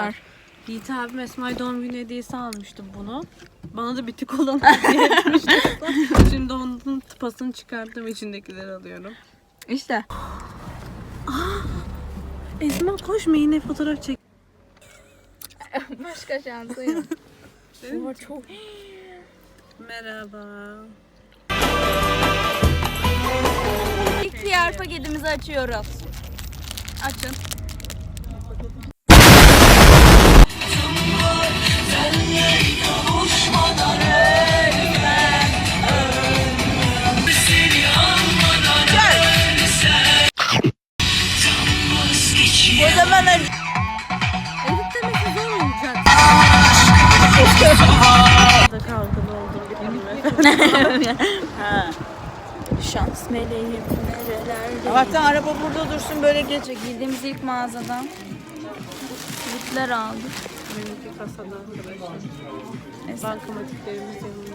Arkadaşlar. Yiğit abim Esma'ya doğum günü hediyesi almıştı bunu. Bana da bitik olan hediye etmişti. Şimdi onun tıpasını çıkarttım içindekileri alıyorum. İşte. Esma koşma yine fotoğraf çek. Başka şansı yok. Ama çok... Merhaba. İlk diğer paketimizi açıyoruz. Açın. Şans meleğim nerelerde? Allah'tan araba burada dursun böyle geç. Girdiğimiz ilk mağazadan slipler aldık. Benimki kasada arkadaşlar. Bankamatiklerimiz yanımızda.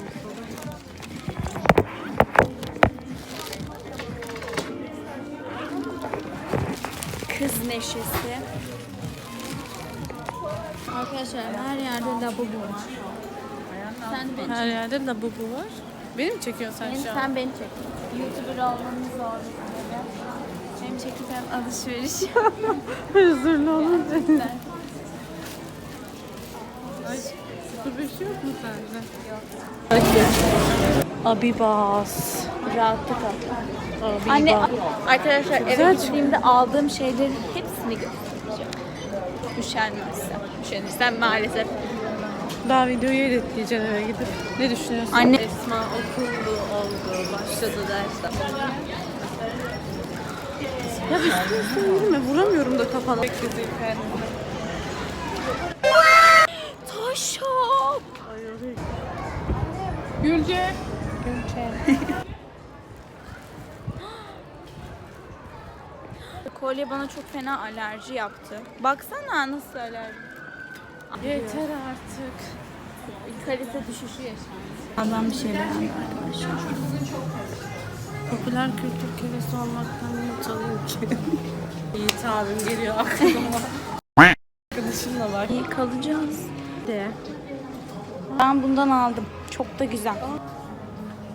Kız neşesi. Arkadaşlar her yerde lavabo var. Sen beni Her yerde labubu var. Beni mi çekiyorsun sen Beni, şu an? sen beni çek. YouTuber olmamız zor. Hem çekip hem alışveriş. Huzurlu olunca. Ay, 05 yok mu sende? Abibas. Rahatlık al. Abibas. Anne arkadaşlar eve Güzel gittiğimde aldığım şeylerin hepsini göstereceğim. Üşenmezsem. Üşenirsem maalesef. Daha videoyu editleyeceksin eve gidip. Ne düşünüyorsun? Anne- Esma okullu oldu, başladı dersler. Ya bir istiyorsan yürüme, vuramıyorum da kafana. Beklediğim kendime. Taşop. Gülce. Kolye bana çok fena alerji yaptı. Baksana nasıl alerji. Yeter artık. Kalite düşüşü yaşandı. Ben bir şey beğendim arkadaşlar. Popüler kültür kölesi olmaktan ne utanayım ki? Yiğit abim geliyor aklıma. Arkadaşımla var. İyi kalacağız. De. Ben bundan aldım. Çok da güzel.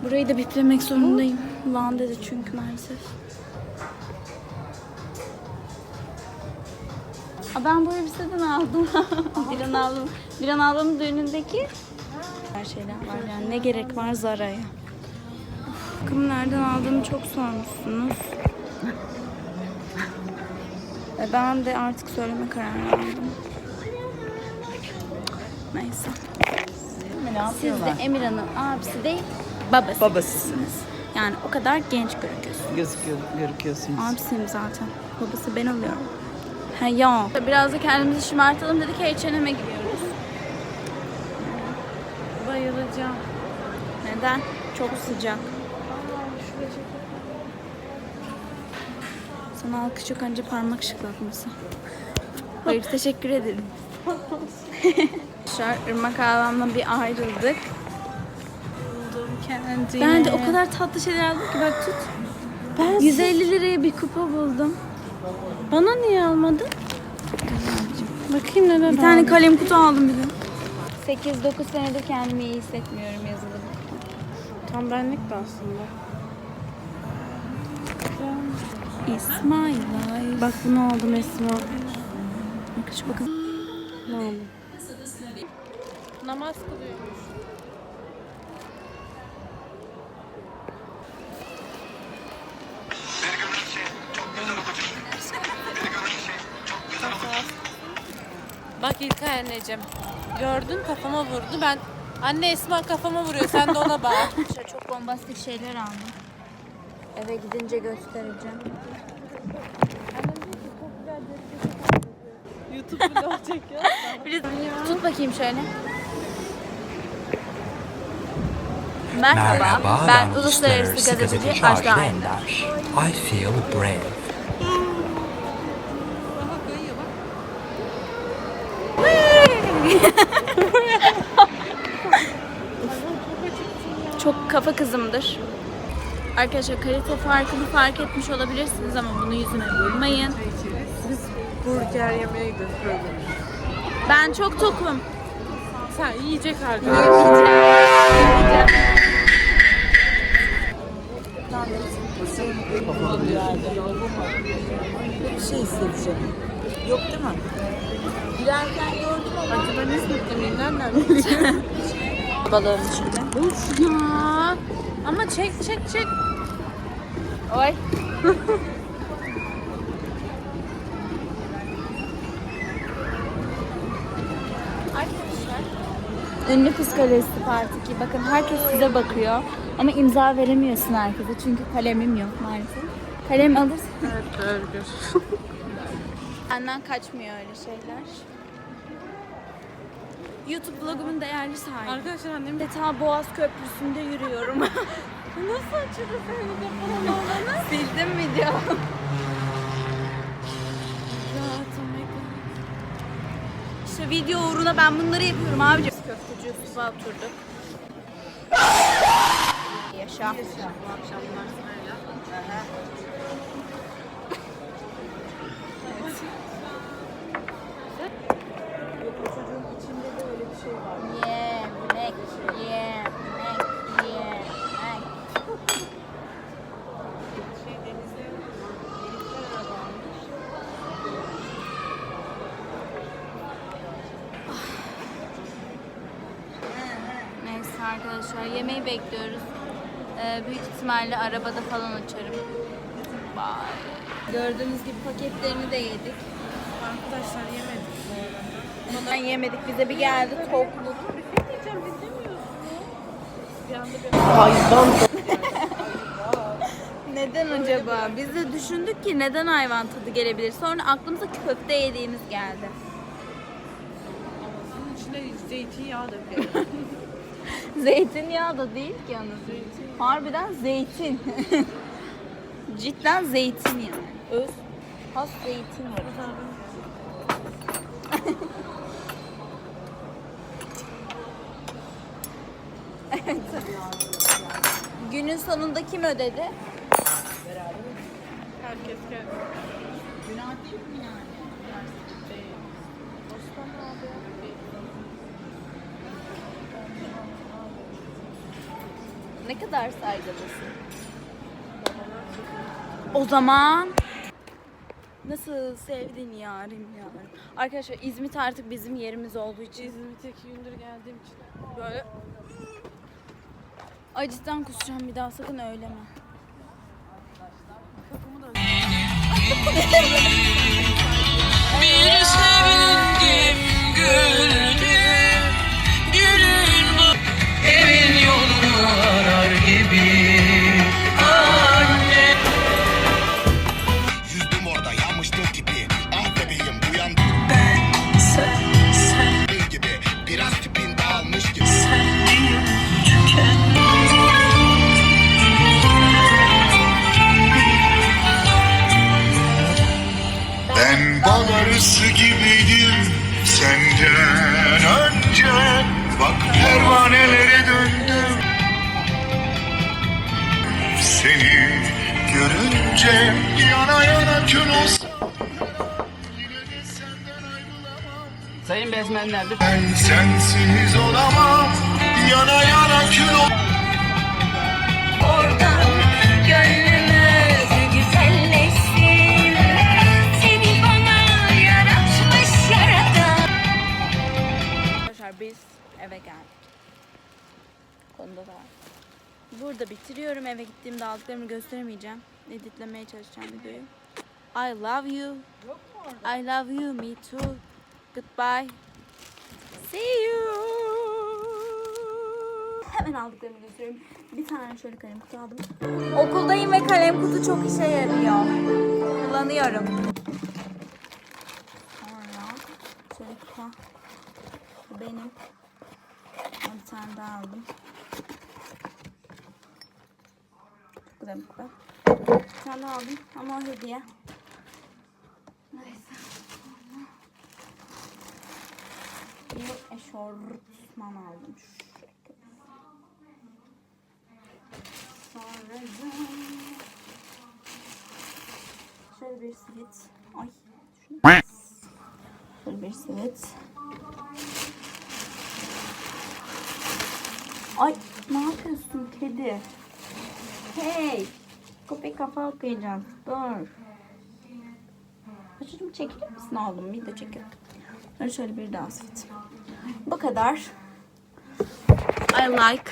Burayı da biplemek zorundayım. Lan dedi çünkü maalesef. Aa, ben bu elbiseden aldım. bir an aldım. Bir an aldığım düğünündeki her şeyler var yani. Ne gerek var Zara'ya. Bakım nereden aldığımı çok sormuşsunuz. Ve ben de artık söyleme kararı aldım. Neyse. Ne Siz de yapıyorlar? Emirhan'ın abisi değil, babası. Babasısınız. Yani o kadar genç gözüküyorsun. Gözüküyor, gözüküyorsunuz. Abisiyim zaten. Babası ben oluyorum. Ha ya. Biraz da kendimizi şımartalım dedik H&M'e gidiyoruz. Bayılacağım. Neden? Çok sıcak. Sana alkış yok anca parmak şıklatması. Hayır teşekkür ederim. Arkadaşlar Irmak ablamla bir ayrıldık. Kendime. Ben de o kadar tatlı şeyler aldım ki bak tut. Ben 150 liraya bir kupa buldum. Bana niye almadın? Bakayım neler Bir tane kalem kutu aldım bir de. 8-9 senedir kendimi iyi hissetmiyorum yazılı. Tam benlik de aslında. İsmail. Bak bunu aldım Esma. Bakın şu bakın. Ne aldım? Namaz kılıyormuş. Bak İlkay anneciğim. Gördün kafama vurdu. Ben anne Esma kafama vuruyor. Sen de ona bak. Arkadaşlar çok bombastik şeyler aldım. Eve gidince göstereceğim. YouTube vlog çekiyor. Biraz tut bakayım şöyle. Merhaba, Merhaba, ben, uluslararası gazeteci Ajda. Ender. I feel brave. Çok kafa kızımdır. Arkadaşlar kalite farkını fark etmiş olabilirsiniz ama bunu yüzüme vurmayın. Biz burger yemeye gidiyoruz böyle. Ben çok tokum. Sen yiyecek artık. Bir şey hissedeceğim. Yok değil mi? Girerken gördüm ama. Acaba ne sınıflamayın? Nereden? Balığın içinde. Of ya. Ama çek çek çek. Oy. Ünlü psikolojisi part 2. Bakın herkes size bakıyor. Ama imza veremiyorsun herkese. Çünkü kalemim yok maalesef. Kalem alırsın. Evet doğrudur. Benden kaçmıyor öyle şeyler. YouTube vlogumun değerli sahibi. Arkadaşlar annem Adeta Boğaz Köprüsü'nde yürüyorum. nasıl açıldı senin mikrofonun oradan? Sildim video. İşte video uğruna ben bunları yapıyorum abicim. Köfteci Yusuf'a oturduk. Yaşa. Bu akşamlar sırayla. Arkadaşlar yemeği bekliyoruz. Ee, büyük ihtimalle arabada falan açarım. Bye. Gördüğünüz gibi paketlerini de yedik. Arkadaşlar yemedik bu arada. Ondan yemedik bize bir geldi tokluk. Diyeceğim anda bir Neden acaba? Biz de düşündük ki neden hayvan tadı gelebilir. Sonra aklımıza köfte yediğimiz geldi. Bunun içine zeytinyağı da. Zeytinyağı da değil ki yalnız. Harbiden zeytin. Cidden zeytin yani. Öz has zeytin var. Evet. Günün sonunda kim ödedi? Herkes kendi. Günah değil mi yani? Ne kadar saygılısın. O zaman nasıl sevdin yarim yarim. Arkadaşlar İzmit artık bizim yerimiz olduğu için İzmit'e iki gündür geldiğim için. böyle Ay cidden kusacağım bir daha sakın öyleme. Kapımı da görünce yana yana kül olsam ayrılamam Sayın bezmenler. Ben sensiz olamam Yana yana kül ol Burada bitiriyorum. Eve gittiğimde aldıklarımı gösteremeyeceğim. Editlemeye çalışacağım videoyu. I love you. I love you. Me too. Goodbye. See you. Hemen aldıklarımı gösteriyorum. Bir tane şöyle kalem kutu aldım. Okuldayım ve kalem kutu çok işe yarıyor. Kullanıyorum. Sonra şöyle kutu. Benim. Bir tane daha aldım. Bu da. Bir tane aldım ama o hediye. Neyse. Bir eşortman aldım. Sonra şöyle bir sivet. Ay. Şöyle, bir sivet. Ay ne yapıyorsun kedi? Hey. Köpek kafa okuyacağız. Dur. Çocuğum çekilir misin oğlum? Bir de çekil. Şöyle bir dans et. Bu kadar. I like